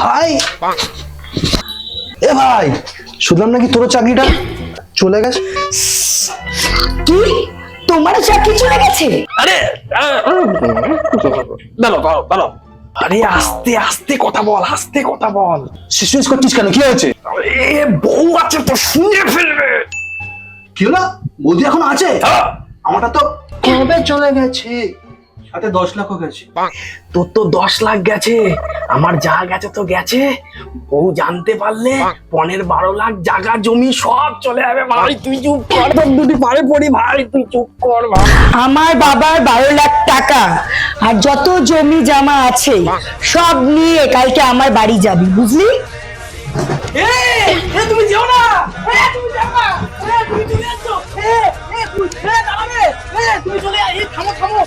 ভাই। এ ভাই শুনলাম নাকি তোর চাকরিটা চলে গেছে? কি তোমার চাকরি চলে গেছে? আরে দাঁড়ো দাঁড়ো দাঁড়ো আরে আস্তে আস্তে কথা বল আস্তে কথা বল। শিশু করছিস কেন? কি হয়েছে? এ বউ আছে তো শুনে ফেলবে। কি হলো? বৌদি এখন আছে? হ্যাঁ। আমারটা তো কবে চলে গেছে? সাথে দশ লাখও গেছে। তোর তো দশ লাখ গেছে। আমার যা গেছে তো গেছে। বউ জানতে পারলে পনেরো বারো লাখ জায়গা জমি সব চলে যাবে। ভাই তুই চুপ কর তোর দুটি পারে পড়ি ভাই তুই চুপ কর ভাই আমার বাবার বারো লাখ টাকা আর যত জমি জামা আছে সব নিয়ে কালকে আমার বাড়ি যাবি বুঝলি? এ এ তুমি যেও না। এ তুমি যাও না। এ তুমি চলে যাচ্ছো এ এ তুমি চলে থামো থামো।